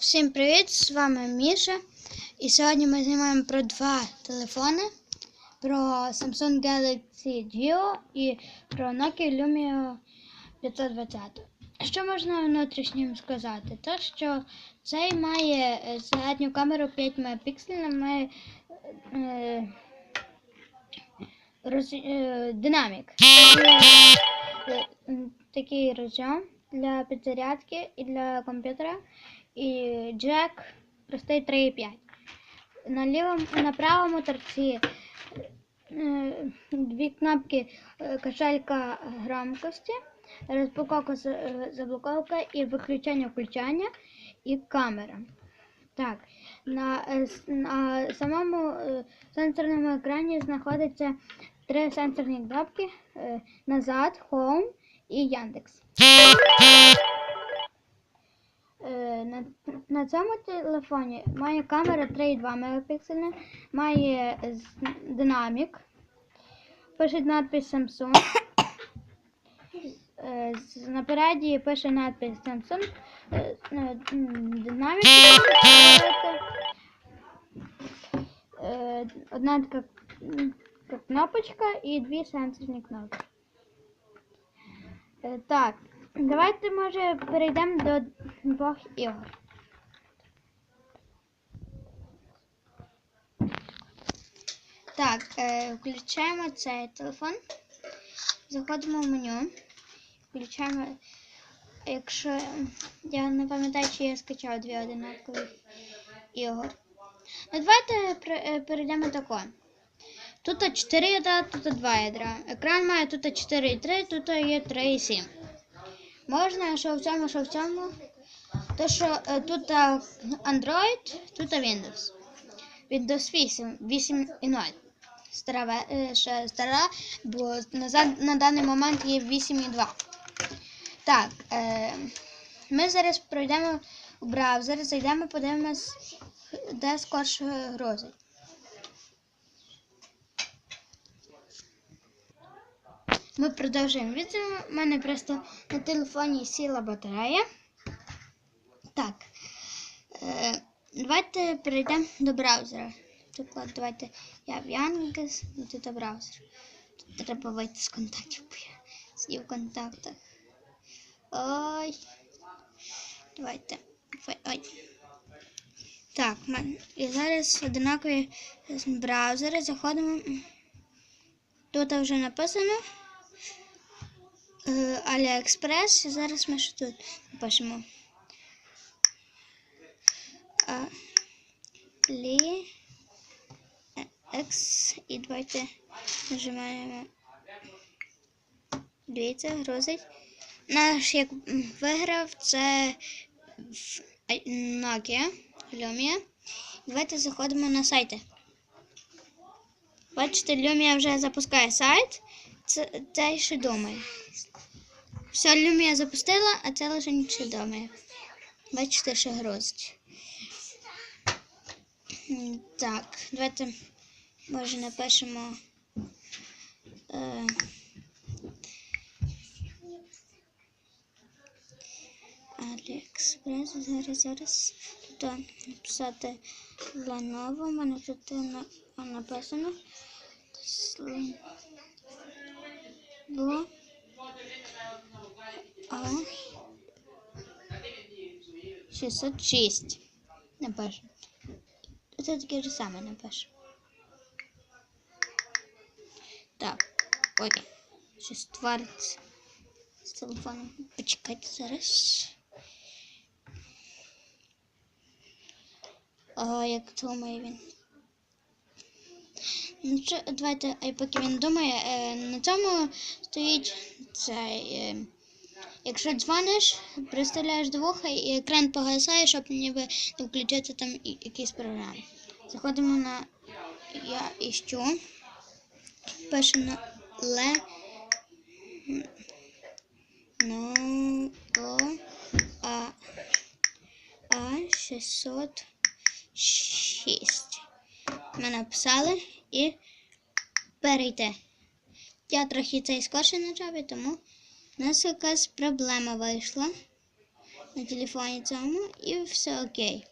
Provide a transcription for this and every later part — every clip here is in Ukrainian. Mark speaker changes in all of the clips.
Speaker 1: Всім привіт! З вами Міша. І сьогодні ми знімаємо про два телефони: про Samsung Galaxy Geo і про Nokia Lumia 520. Що можна внутрішнім сказати? Те, що цей має е, задню камеру 5 мегапікселів, має е, роз, е, динамік. Е, Такий розйом для підзарядки і для комп'ютера. І джек простий 3,5. На лівому, на правому торці е, дві кнопки е, качелька громкості, розпаковка, е, заблоковка і виключання включання і камера. Так, на, на самому сенсорному екрані знаходиться три сенсорні кнопки назад, Home і Яндекс. Е, На, на цьому телефоні має камера 3,2 мегапікселя, має динамік, пише надпис Samsung. Е, Напереді пише надпис Samsung. Е, Динамік. Одна така кнопочка і дві сенсорні кнопки. Так, давайте може перейдемо до двох ігор. Так, е, включаємо цей телефон, заходимо в меню, включаємо, якщо я не пам'ятаю, чи я скачав дві одинакові ігор. Ну, давайте е, перейдемо тако. Тут 4 ядра, тут 2 ядра. Екран має тут 4,3, тут є 3,7. Можна, що в цьому, що в цьому. То, що е, тут е, Android, тут Windows. Windows 8, 8.0. Стара, ве- е, ще стара, бо на, на даний момент є 8.2. Так, е, ми зараз пройдемо в браузер, зайдемо, подивимось, де скорше грузить. Ми продовжуємо відео. У мене просто на телефоні сіла батарея. Так. Е, давайте перейдемо до браузера. Наприклад, давайте я в Яндекс, і тут браузер. Тут треба вийти з контактів, бо я сидів в контактах. Ой. Давайте. Ой. Так, і зараз одинакові браузери. Заходимо. Тут вже написано. Е, Аліекспрес. І Зараз ми що тут напишемо. А, Лі. е, Екс. І давайте нажимаємо. Дивіться, грузить. Наш як виграв це Nokia Lumia. Давайте заходимо на сайти. Бачите, Lumia вже запускає сайт. Це, це ще думає. Все, Lumia запустила, а це лише нічого думає. Бачите, що грузить. Так, давайте може напишемо. Е, Аліекспрес, зараз, зараз. Тут написати Lenovo, у мене тут на- написано. Лenovo. А 606. Напишу. Це таке ж саме напишу. Так. Ой. Щось твориться з телефоном. Почекайте зараз. А, як думає він. Ну, що, давайте, поки він думає, е, на цьому стоїть цей. Якщо дзвониш, приставляєш до вуха і екран погасає, щоб ніби не включити там якісь програми. Заходимо на я іщу. Пишемо ле. Ну, о, а, а 606. Ми написали і перейти. Я трохи цей скорше нажав, і тому у нас якась проблема вийшла. на телефоні цьому і все окей.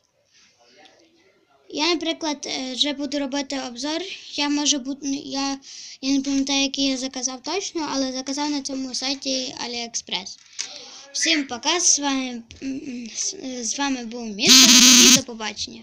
Speaker 1: Я, наприклад, е, вже буду робити обзор. Я може бути. Я, я не пам'ятаю, який я заказав точно, але заказав на цьому сайті AliExpress. Всім пока. З вами, з вами був Міша і до побачення.